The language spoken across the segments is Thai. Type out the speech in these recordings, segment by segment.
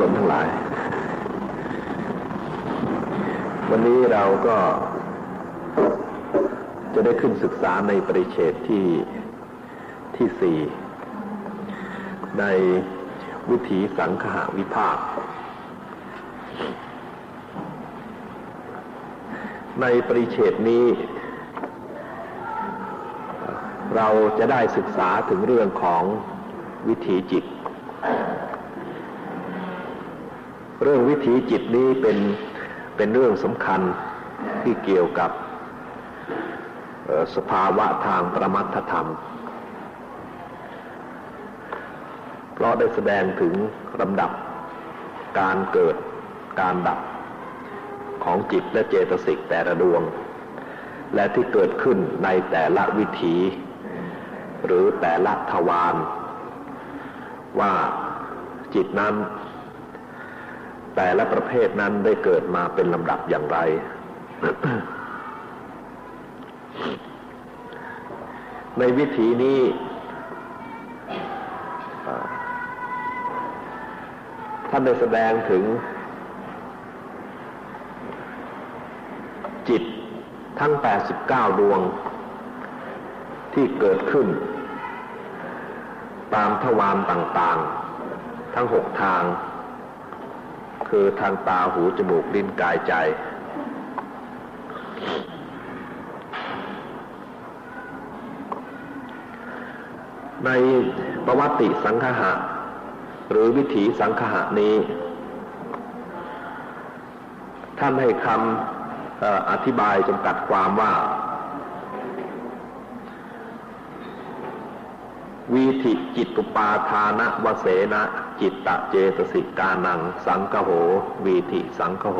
ชนทั้งหลาย วันนี้เราก็จะได้ขึ้นศึกษาในปริเชตที่ที่สี่ในวิถีสังขาวิภาค ในปริเชตนี้ เราจะได้ศึกษาถึงเรื่องของวิถีจิต เรื่องวิถีจิตนี้เป็นเป็นเรื่องสำคัญที่เกี่ยวกับสภาวะทางประมัตธรรม เพราะได้แสดงถึงลำดับการเกิดการดับของจิตและเจตสิกแต่ละดวง และที่เกิดขึ้นในแต่ละวิถี หรือแต่ละทวารว่าจิตนั้น แต่ละประเภทนั้นได้เกิดมาเป็นลำดับอย่างไร ในวิถีนี้ท่านได้แสดงถึง จิตทั้ง 89 ดวง ที่เกิดขึ้น ตามทวารต่างๆ ทั้งหกทาง คือทางตาหูจมูกลิ้นกายใจ ในประวัติสังคหะ หรือวิถีสังคหะนี้ ท่านให้คำอธิบายจำกัดความว่า วีธิจิตุปาทานะวเสนะจิตตะเจตสิกานัง สังคโห วีธิสังคโห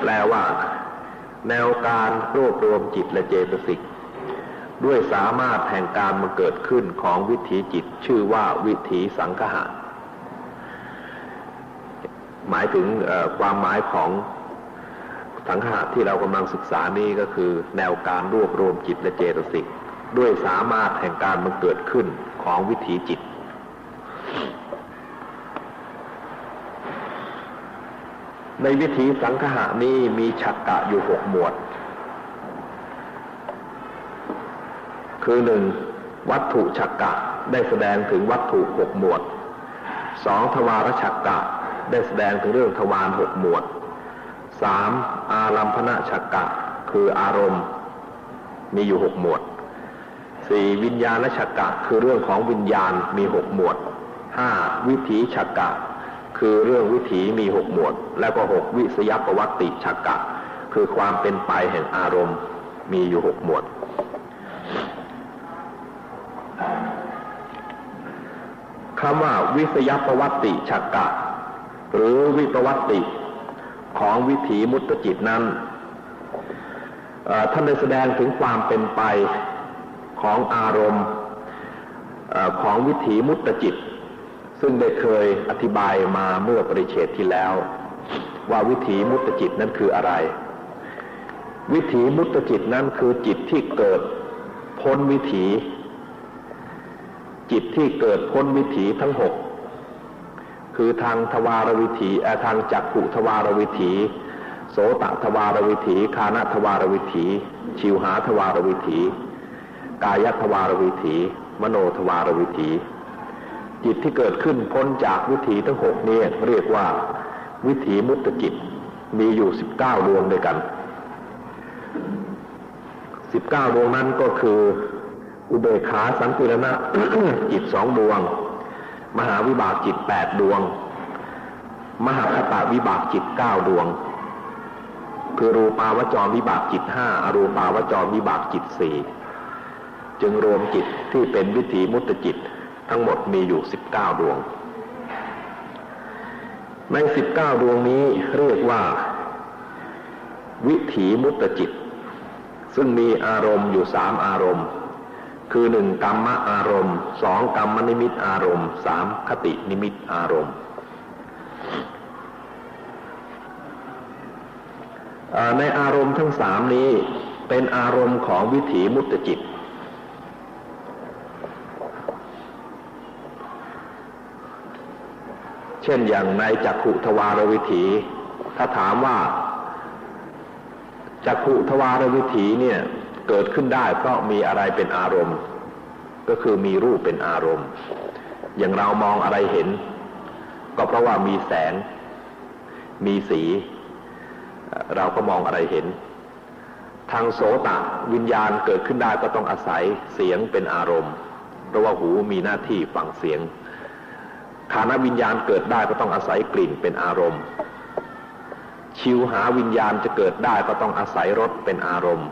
แปลว่า แนวการรวบรวมจิตและเจตสิก ด้วยสามารถแห่งการมาเกิดขึ้นของวิถีจิตชื่อว่าวิถีสังคหะหมายถึงความหมายของสังหะที่เรากำลังศึกษานี้ก็คือ แนวการรวบรวมจิตและเจตสิก ด้วยสามารถแห่งการมันเกิดขึ้นของวิถีจิต ในวิถีสังคหะนี้มีฉักกะอยู่หกหมวด คือหนึ่งวัตถุฉักกะได้แสดงถึงวัตถุหกหมวดสองทวารฉักกะได้แสดงถึงเรื่องทวารหกหมวดสามอารัมพนะฉักกะ คืออารมณ์ มีอยู่หกหมวด สี่วิญญาณฉักกะ คือเรื่องของวิญญาณมีหกหมวดห้าวิถีฉักกะ คือเรื่องวิถีมีหกหมวด แล้วก็หกวิสยประวัติฉักกะ คือความเป็นไปแห่งอารมณ์มีอยู่หกหมวด คำว่าวิสยประวัติฉักกะ หรือวิประวัติของวิถีมุตตจิตนั้นท่านได้แสดงถึงความเป็นไป ของอารมณ์ของวิถีมุตตจิต ซึ่งได้เคยอธิบายมาเมื่อปริเชตที่แล้ว ว่าวิถีมุตตจิตนั้นคืออะไร วิถีมุตตจิตนั้นคือจิตที่เกิดพ้นวิถี จิตที่เกิดพ้นวิถีทั้งหกคือทางทวารวิถีทางจักขุทวารวิถีโสตทวารวิถีคานทวารวิถี ชิวหาทวารวิถี กายทวารวิถี มโนทวารวิถี จิตที่เกิดขึ้นพ้นจากวิถีทั้งหกนี้เรียกว่า วิถีมุตตจิตมีอยู่สิบเก้าดวงด้วยกันสิบเก้าดวงนั้นก็คือ อุเบกขาสังกิรณะจิตสองดวง มหาวิบากจิตแปดดวง มหาคตาวิบากจิตเก้าดวง คือรูปาวจรวิบากจิตห้าอรูปาวจรวิบากจิตสี่ จึงรวมจิตที่เป็นวิถีมุตจิต ทั้งหมดมีอยู่สิบเก้าดวง ในสิบเก้าดวงนี้เรียกว่า วิถีมุตจิต ซึ่งมีอารมณ์อยู่สามอารมณ์ คือหนึ่งกรรมอารมณ์สองกรรมนิมิตอารมณ์สามคตินิมิตอารมณ์ในอารมณ์ทั้งสามนี้เป็นอารมณ์ของวิถีมุตจิต เช่นอย่างในจักขุทวารวิถี ถ้าถามว่าจักขุทวารวิถีเนี่ยเกิดขึ้นได้เพราะมีอะไรเป็นอารมณ์ ก็คือมีรูปเป็นอารมณ์ อย่างเรามองอะไรเห็น ก็เพราะว่ามีแสง มีสี เราก็มองอะไรเห็น ทางโสตะวิญญาณเกิดขึ้นได้ก็ต้องอาศัยเสียงเป็นอารมณ์ เพราะว่าหูมีหน้าที่ฟังเสียง ขานวิญญาณเกิดได้ก็ต้องอาศัยกลิ่นเป็นอารมณ์ ชิวหาวิญญาณจะเกิดได้ก็ต้องอาศัยรสเป็นอารมณ์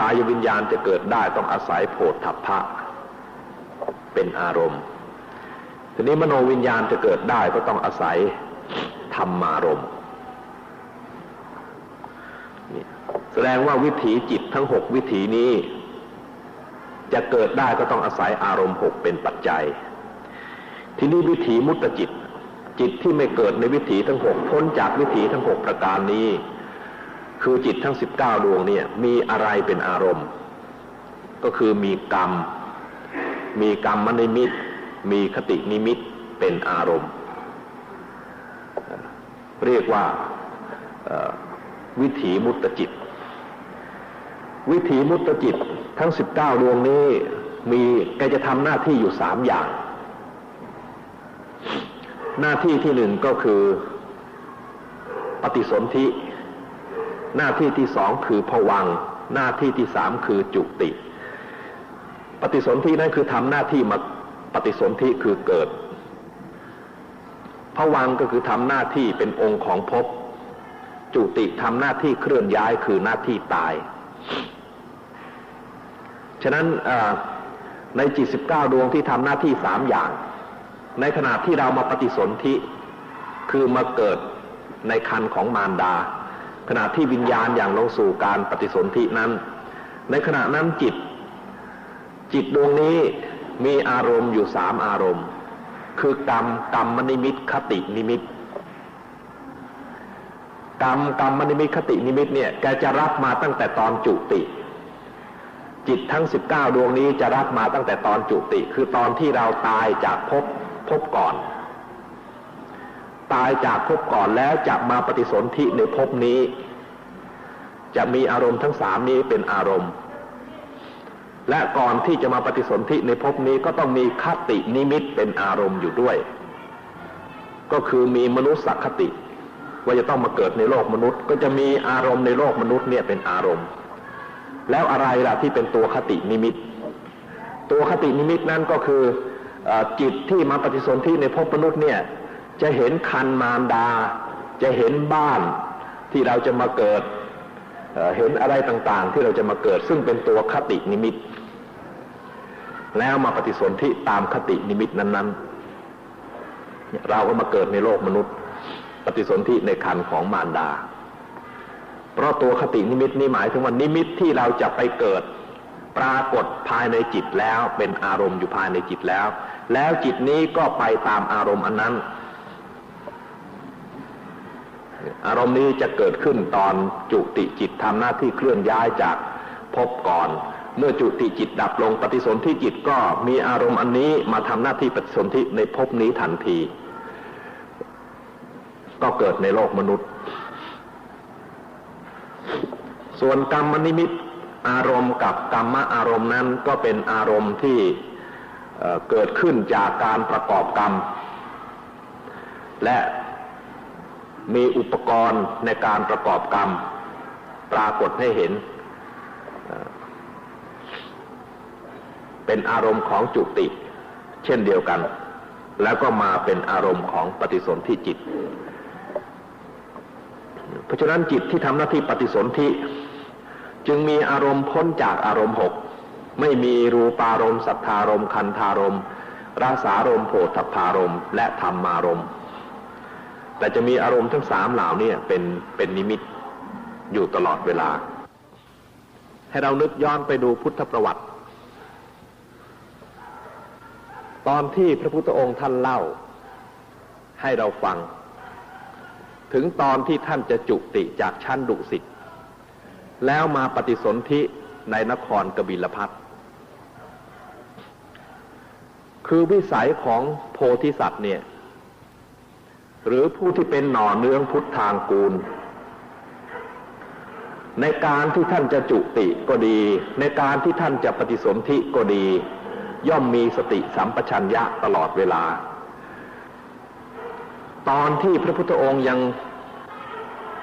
กายวิญญาณจะเกิดได้ต้องอาศัยโผฏฐัพพะเป็นอารมณ์ ทีนี้มโนวิญญาณจะเกิดได้ก็ต้องอาศัยธรรมารมณ์แสดงว่าวิถีจิตทั้งหกวิถีนี้ จะเกิดได้ก็ต้องอาศัยอารมณ์หกเป็นปัจจัย ทีนี้วิถีมุตตจิต จิตที่ไม่เกิดในวิถีทั้งหกพ้นจากวิถีทั้งหกประการนี้ คือจิตทั้งสิบเก้าดวงเนี่ยมีอะไรเป็นอารมณ์ ก็คือมีกรรม มีกรรมมนิมิต มีคตินิมิตเป็นอารมณ์ เรียกว่าวิถีมุตตจิต วิถีมุตตจิตทั้งสิบเก้าดวงนี้มีแกจะทำหน้าที่อยู่สามอย่าง หน้าที่ที่หนึ่งก็คือปฏิสนธิ หน้าที่ที่สองคือผวัง หน้าที่ที่สามคือจุติ ปฏิสนธินั่นคือทำหน้าที่มาปฏิสนธิคือเกิดผวังก็คือทำหน้าที่เป็นองค์ของภพจุติทำหน้าที่เคลื่อนย้ายคือหน้าที่ตาย ฉะนั้นในจิตสิบเก้าดวงที่ทำหน้าที่สามอย่าง ในขณะที่เรามาปฏิสนธิคือมาเกิดในคันของมารดา ขณะที่วิญญาณอย่างลงสู่การปฏิสนธินั้น ในขณะนั้นจิต จิตดวงนี้มีอารมณ์อยู่สามอารมณ์ คือกรรมกรรมนิมิตคตินิมิตกรรมกรรมนิมิตคตินิมิตเนี่ยแกจะรับมาตั้งแต่ตอนจุติ จิตทั้งสิบเก้าดวงนี้จะรับมาตั้งแต่ตอนจุติ คือตอนที่เราตายจากภพ ภพก่อน ตายจากภพก่อนแล้วจะมาปฏิสนธิในภพนี้ จะมีอารมณ์ทั้งสามนี้เป็นอารมณ์ และก่อนที่จะมาปฏิสนธิในภพนี้ก็ต้องมีคตินิมิตเป็นอารมณ์อยู่ด้วย ก็คือมีมนุษย์สักคติว่าจะต้องมาเกิดในโลกมนุษย์ ก็จะมีอารมณ์ในโลกมนุษย์เนี่ยเป็นอารมณ์ แล้วอะไรล่ะที่เป็นตัวคตินิมิต ตัวคตินิมิตนั่นก็คืออ จิตที่มาปฏิสนธิในภพมนุษย์เนี่ย จะเห็นคันมารดา จะเห็นบ้านที่เราจะมาเกิดเเห็นอะไรต่างๆ ที่เราจะมาเกิด ซึ่งเป็นตัวคตินิมิต แล้วมาปฏิสนธิตามคตินิมิตนั้นๆ เราก็มาเกิดในโลกมนุษย์ ปฏิสนธิในคันของมารดา เพราะตัวคตินิมิตนี้หมายถึงว่านิมิตที่เราจะไปเกิดปรากฏภายในจิตแล้วเป็นอารมณ์อยู่ภายในจิตแล้ว แล้วจิตนี้ก็ไปตามอารมณ์อันนั้น อารมณ์นี้จะเกิดขึ้นตอนจุติจิตทำหน้าที่เคลื่อนย้ายจากภพก่อน เมื่อจุติจิตดับลงปฏิสนธิจิตก็มีอารมณ์อันนี้มาทำหน้าที่ปฏิสนธิในภพนี้ทันที ก็เกิดในโลกมนุษย์ ส่วนกรรมนิมิตอารมณ์กับกรรมอารมณ์นั้นก็เป็นอารมณ์ที่ เกิดขึ้นจากการประกอบกรรม และมีอุปกรณ์ในการประกอบกรรม ปรากฏให้เห็น เป็นอารมณ์ของจุติ เช่นเดียวกัน แล้วก็มาเป็นอารมณ์ของปฏิสนธิจิต เพราะฉะนั้นจิตที่ทำหน้าที่ปฏิสนธิจึงมีอารมณ์พ้นจากอารมณ์หก ไม่มีรูปารมณ์สัทธารมณ์คันธารมณ์รสารมณ์โผฏฐารมณ์และธรรมารมณ์แต่จะมีอารมณ์ทั้งสามเหล่านี้เป็นเป็นนิมิตอยู่ตลอดเวลา ให้เรานึกย้อนไปดูพุทธประวัติ ตอนที่พระพุทธองค์ท่านเล่า ให้เราฟัง ถึงตอนที่ท่านจะจุติจากชั้นดุสิตแล้วมาปฏิสนธิในนครกบิลพัท คือวิสัยของโพธิสัตว์เนี่ย หรือผู้ที่เป็นหน่อเนื้องพุทธทางกูล ในการที่ท่านจะจุติก็ดี ในการที่ท่านจะปฏิสนธิก็ดี ย่อมมีสติสัมปชัญญะตลอดเวลา ตอนที่พระพุทธองค์ยัง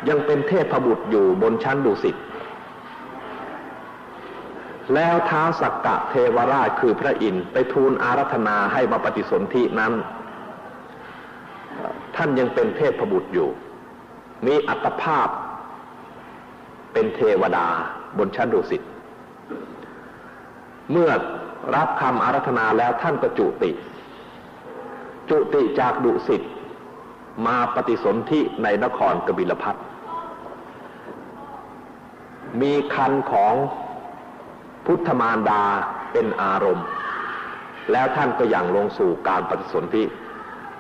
ยังเป็นเทพบุตรอยู่บนชั้นดุสิต แล้วท้าวสักกะเทวราชคือพระอินทร์ไปทูลอารัธนาให้มาปฏิสนธินั้น ท่านยังเป็นเทพบุตรอยู่ มีอัตภาพเป็นเทวดาบนชั้นดุสิตเมื่อรับคำอารัธนาแล้วท่านก็จุติ จุติจากดุสิตมาปฏิสนธิในนครกบิลพัทมีคันของ พุทธมารดาเป็นอารมณ์ แล้วท่านก็อย่างลงสู่การปฏิสนธิ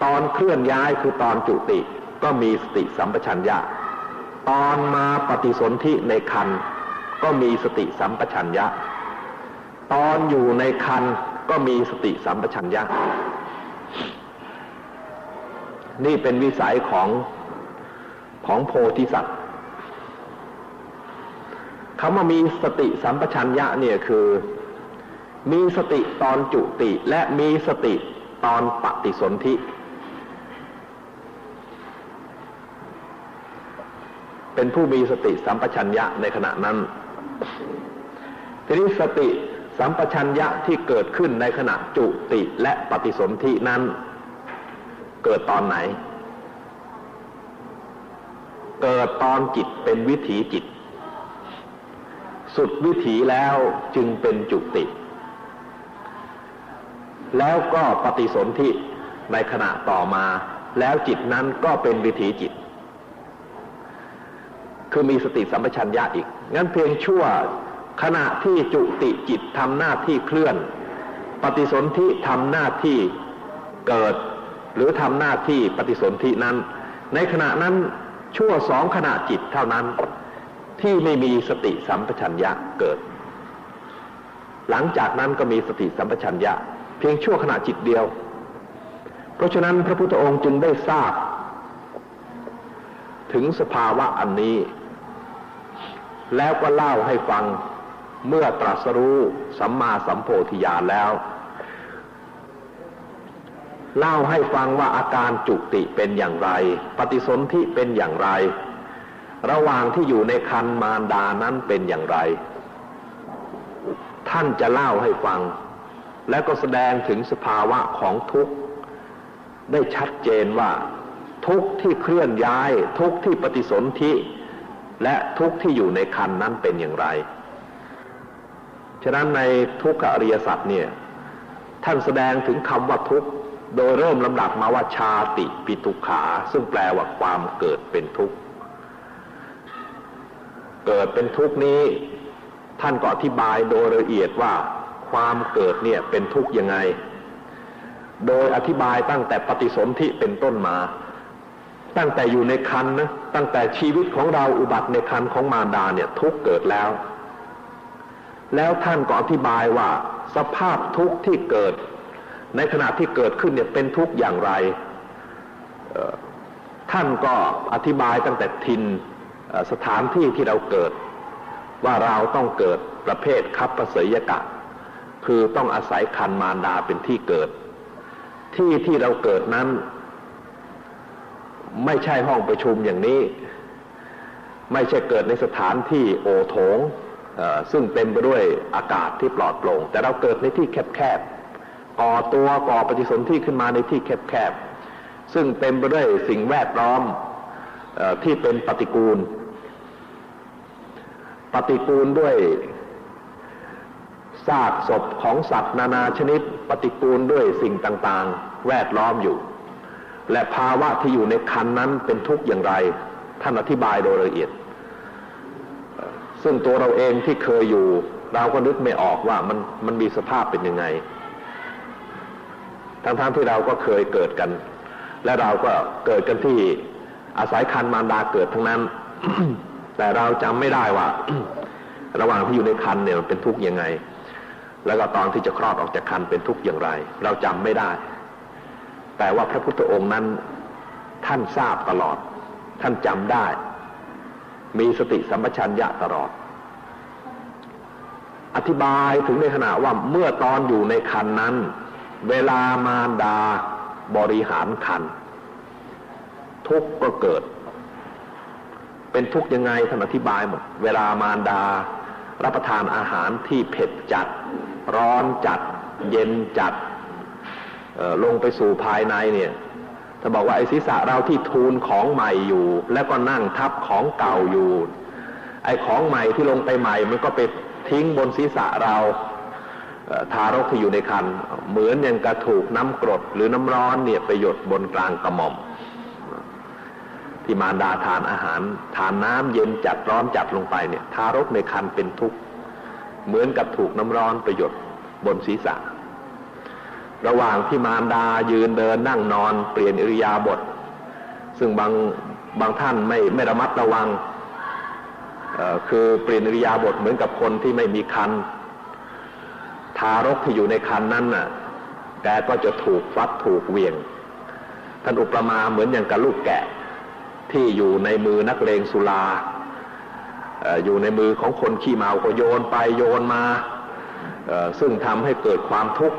ตอนเคลื่อนย้ายคือตอนจุติก็มีสติสัมปชัญญะ ตอนมาปฏิสนธิในคันก็มีสติสัมปชัญญะ ตอนอยู่ในคันก็มีสติสัมปชัญญะ นี่เป็นวิสัยของของโพธิสัตว์ คำว่ามีสติสัมปชัญญะเนี่ยคือ มีสติตอนจุติและมีสติตอนปฏิสนธิเป็นผู้มีสติสัมปชัญญะในขณะนั้น ทีนี้สติสัมปชัญญะที่เกิดขึ้นในขณะจุติและปฏิสนธินั้น เกิดตอนไหน เกิดตอนจิตเป็นวิถีจิต สุดวิถีแล้วจึงเป็นจุติ แล้วก็ปฏิสนธิในขณะต่อมา แล้วจิตนั้นก็เป็นวิถีจิต คือมีสติสัมปชัญญะอีก งั้นเพียงชั่วขณะที่จุติจิตทำหน้าที่เคลื่อน ปฏิสนธิทำหน้าที่เกิด หรือทำหน้าที่ปฏิสนธินั้น ในขณะนั้นชั่วสองขณะจิตเท่านั้น ที่ไม่มีสติสัมปชัญญะเกิด หลังจากนั้นก็มีสติสัมปชัญญะ เพียงชั่วขณะจิตเดียว เพราะฉะนั้นพระพุทธองค์จึงได้ทราบ ถึงสภาวะอันนี้ แล้วก็เล่าให้ฟังเมื่อตรัสรู้สัมมาสัมโพธิญาณแล้ว เล่าให้ฟังว่าอาการจุติเป็นอย่างไร ปฏิสนธิเป็นอย่างไร ระหว่างที่อยู่ในคันมารดานั้นเป็นอย่างไร ท่านจะเล่าให้ฟัง และก็แสดงถึงสภาวะของทุกข์ได้ชัดเจนว่า ทุกข์ที่เคลื่อนย้าย ทุกข์ที่ปฏิสนธิและทุกข์ที่อยู่ในคันนั้นเป็นอย่างไร ฉะนั้นในทุกขอริยสัจเนี่ยท่านแสดงถึงคำว่าทุกข์โดยเริ่มลำดับมาว่าชาติปิตุขา ซึ่งแปลว่าความเกิดเป็นทุกข์ เกิดเป็นทุกข์นี้ ท่านก็อธิบายโดยละเอียดว่าความเกิดเนี่ยเป็นทุกข์ยังไง โดยอธิบายตั้งแต่ปฏิสนธิเป็นต้นมา ตั้งแต่อยู่ในคันนะตั้งแต่ชีวิตของเราอุบัติในคันของมารดาเนี่ยทุกเกิดแล้ว แล้วท่านก็อธิบายว่าสภาพทุกข์ที่เกิด ในขณะที่เกิดขึ้นเนี่ยเป็นทุกข์อย่างไรท่านก็อธิบายตั้งแต่ทิน สถานที่ที่เราเกิด ว่าเราต้องเกิดประเภทคับประเสยกะ คือต้องอาศัยคันมารดาเป็นที่เกิด ที่ที่เราเกิดนั้น ไม่ใช่ห้องประชุมอย่างนี้ ไม่ใช่เกิดในสถานที่โอโถงซึ่งเต็มไปด้วยอากาศที่ปลอดโปร่ง แต่เราเกิดในที่แคบๆก่อตัวก่อปฏิสนธิขึ้นมาในที่แคบๆซึ่งเต็มไปด้วยสิ่งแวดล้อมที่เป็นปฏิกูล ปฏิกูลด้วยซากศพของสัตว์นานาชนิด ปฏิกูลด้วยสิ่งต่างๆ แวดล้อมอยู่ และภาวะที่อยู่ในคันนั้นเป็นทุกข์อย่างไร ท่านอธิบายโดยละเอียด ซึ่งตัวเราเองที่เคยอยู่ เราก็นึกไม่ออกว่ามันมันมีสภาพเป็นยังไง ทั้งๆทที่เราก็เคยเกิดกัน และเราก็เกิดกันที่อาศัยคันมารดาเกิดทั้งนั้น แต่เราจำไม่ได้ว่า ระหว่างที่อยู่ในคันเนี่ยมันเป็นทุกข์ยังไง แล้วก็ตอนที่จะคลอดออกจากคันเป็นทุกข์อย่างไร เราจำไม่ได้ แต่ว่าพระพุทธองค์นั้นท่านทราบตลอด ท่านจำได้ มีสติสัมปชัญญะตลอด อธิบายถึงในขณะว่าเมื่อตอนอยู่ในคันนั้น เวลามารดาบริหารคันทุกข์ก็เกิด เป็นทุกข์ยังไงท่านอธิบายหมด เวลามารดา รับประทานอาหารที่เผ็ดจัด ร้อนจัด เย็นจัดลงไปสู่ภายในเนี่ยถ้าบอกว่าไอ้ศีรษะเราที่ทูลของใหม่อยู่ แล้วก็นั่งทับของเก่าอยู่ ไอ้ของใหม่ที่ลงไปใหม่ มันก็ไปทิ้งบนศีรษะเราทารกที่อยู่ในคันเหมือนอย่างกระถูกน้ำกรดหรือน้ำร้อนเนี่ยไปหยดบนกลางกระหม่อม ที่มารดาทานอาหาร ทานน้ำเย็นจัดร้อนจัดลงไปเนี่ยทารกในคันเป็นทุกข์เหมือนกับถูกน้ำร้อนไปหยดบนศีรษะ ระหว่างที่มารดายืนเดินนั่งนอนเปลี่ยนอิริยาบถซึ่งบางบางท่านไม่ไม่ระมัดระวังคือเปลี่ยนอิริยาบถเหมือนกับคนที่ไม่มีคันทารกที่อยู่ในคันนั้นน่ะแกก็จะถูกฟัดถูกเวียงท่านอุปมาเหมือนอย่างกับลูกแกะ ที่อยู่ในมือนักเลงสุราอยู่ในมือของคนขี้เมาก็โยนไปโยนมาซึ่งทำให้เกิดความทุกข์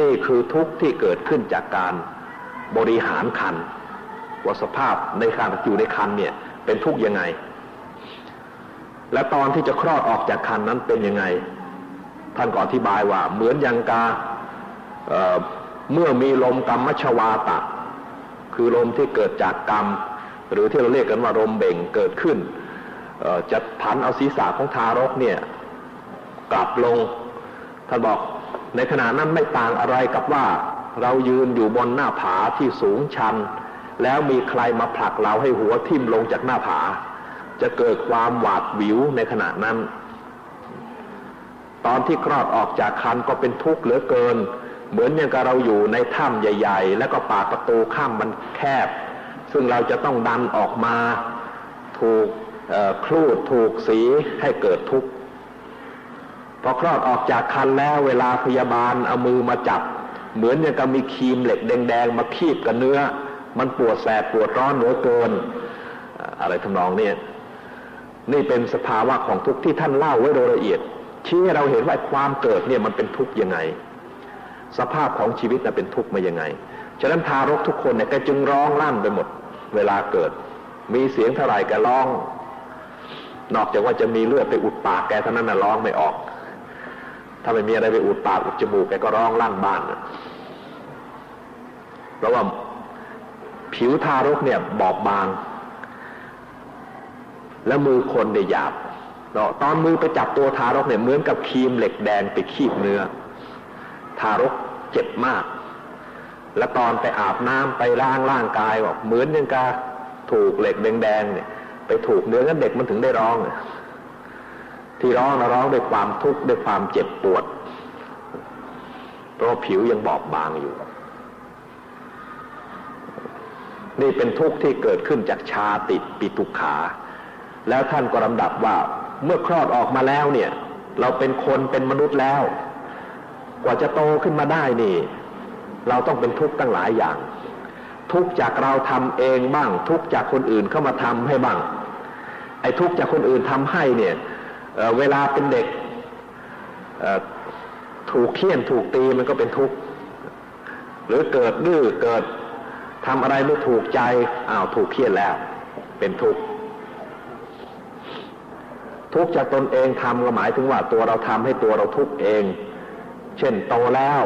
นี่คือทุกข์ที่เกิดขึ้นจากการบริหารคันว่าสภาพในการอยู่ในคันเนี่ยเป็นทุกข์ยังไง และตอนที่จะคลอดออกจากคันนั้นเป็นยังไง ท่านก็อธิบายว่าเหมือนย่างกาเเมื่อมีลมกรรมชวาตะ คือลมที่เกิดจากกรรม หรือที่เราเรียกกันว่าลมเบ่งเกิดขึ้นจะผันเอาศีรษะของทารกเนี่ยกลับลงท่านบอกในขณะนั้นไม่ต่างอะไรกับว่าเรายืนอยู่บนหน้าผาที่สูงชัน แล้วมีใครมาผลักเราให้หัวทิ่มลงจากหน้าผา จะเกิดความหวาดวิวในขณะนั้น ตอนที่คลอดออกจากคันก็เป็นทุกข์เหลือเกิน เหมือนอย่างกับเราอยู่ในถ้ำใหญ่ ๆ แล้วก็ปากประตูข้ามมันแคบ ซึ่งเราจะต้องดันออกมาถูกคลูดถูกสีให้เกิดทุกข์พอคลอดออกจากคันแล้วเวลาพยาบาลเอามือมาจับ เหมือนอย่างกับมีครีมเหล็กแดงๆ มาคีบกับเนื้อ มันปวดแสบปวดร้อนเหลือเกิน อะไรทำนองนี้นี่เป็นสภาวะของทุกข์ที่ท่านเล่าไว้โดยละเอียด ชี้ให้เราเห็นว่าความเกิดเนี่ยมันเป็นทุกข์ยังไง สภาพของชีวิตน่ะเป็นทุกข์มายังไง ฉะนั้นทารกทุกคนเนี่ยแกจึงร้องลั่นไปหมด เวลาเกิด มีเสียงเท่าไหร่แกร้อง นอกจากว่าจะมีเลือดไปอุดปากแกเท่านั้นนะร้องไม่ออก ถ้าไม่มีอะไรไปอุดปากอุดจมูกแกก็ร้องลั่นบ้านเพราะว่าผิวทารกเนี่ยบอบบาง แล้วมือคนเนี่ยหยาบตอนมือไปจับตัวทารกเนี่ยเหมือนกับครีมเหล็กแดงไปคีบเนื้อ ทารกเจ็บมาก แล้วตอนไปอาบน้ำไปล้างร่างกายบอกเหมือนยังกาถูกเหล็กแดงๆเนี่ย ไปถูกเนื้อนั้นเด็กมันถึงได้ร้องที่ร้องนะร้องด้วยความทุกข์ด้วยความเจ็บปวด เพราะผิวยังบอบบางอยู่ นี่เป็นทุกข์ที่เกิดขึ้นจากชาติดปิตุขา แล้วท่านก็ลำดับว่าเมื่อคลอดออกมาแล้วเนี่ย เราเป็นคนเป็นมนุษย์แล้ว กว่าจะโตขึ้นมาได้นี่ เราต้องเป็นทุกข์ตั้งหลายอย่าง ทุกข์จากเราทำเองบ้าง ทุกข์จากคนอื่นเข้ามาทำให้บ้าง ไอ้ทุกข์จากคนอื่นทำให้เนี่ยเเวลาเป็นเด็กถูกเคี่ยนถูกตีมันก็เป็นทุกข์หรือเกิดดื้อเกิดทำอะไรไม่ถูกใจอ้าวถูกเคี่ยนแล้ว เป็นทุกข์ทุกข์จากตนเองทำก็หมายถึงว่าตัวเราทำให้ตัวเราทุกข์เอง เช่นโตแล้ว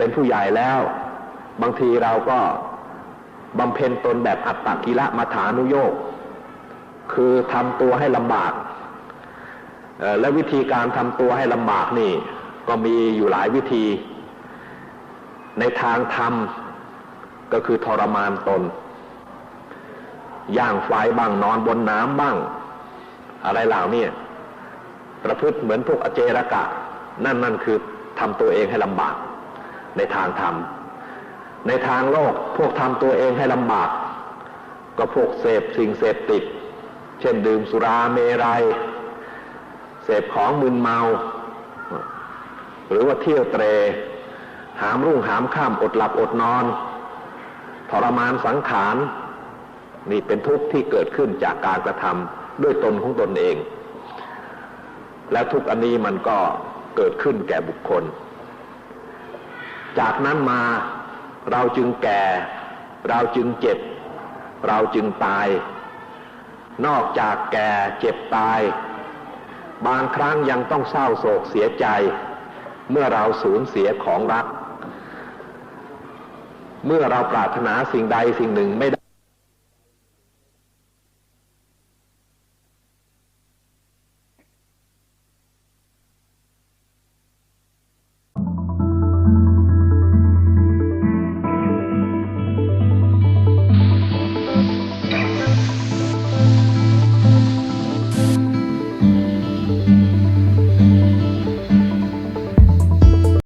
เป็นผู้ใหญ่แล้ว บางทีเราก็บำเพ็ญตนแบบอัตตกิละมาฐานุโยกคือทำตัวให้ลำบากและวิธีการทำตัวให้ลำบากนี่ก็มีอยู่หลายวิธี ในทางธรรมก็คือทรมานตน ย่างไฟบ้างนอนบนน้ำบ้าง อะไรเหล่านี้ประพฤติเหมือนพวกอเจรกะ นั่นนั่นคือทำตัวเองให้ลำบาก ในทางธรรม ในทางโลกพวกทำตัวเองให้ลำบาก ก็พวกเสพสิ่งเสพติด เช่นดื่มสุราเมรัย เสพของมึนเมา หรือว่าเที่ยวเตร หามรุ่งหามข้ามอดหลับอดนอน ทรมานสังขาร นี่เป็นทุกข์ที่เกิดขึ้นจากการกระทำด้วยตนของตนเอง และทุกข์อันนี้มันก็เกิดขึ้นแก่บุคคล จากนั้นมาเราจึงแก่ เราจึงเจ็บ เราจึงตาย นอกจากแก่เจ็บตาย บางครั้งยังต้องเศร้าโศกเสียใจ เมื่อเราสูญเสียของรัก เมื่อเราปรารถนาสิ่งใดสิ่งหนึ่งไม่ได้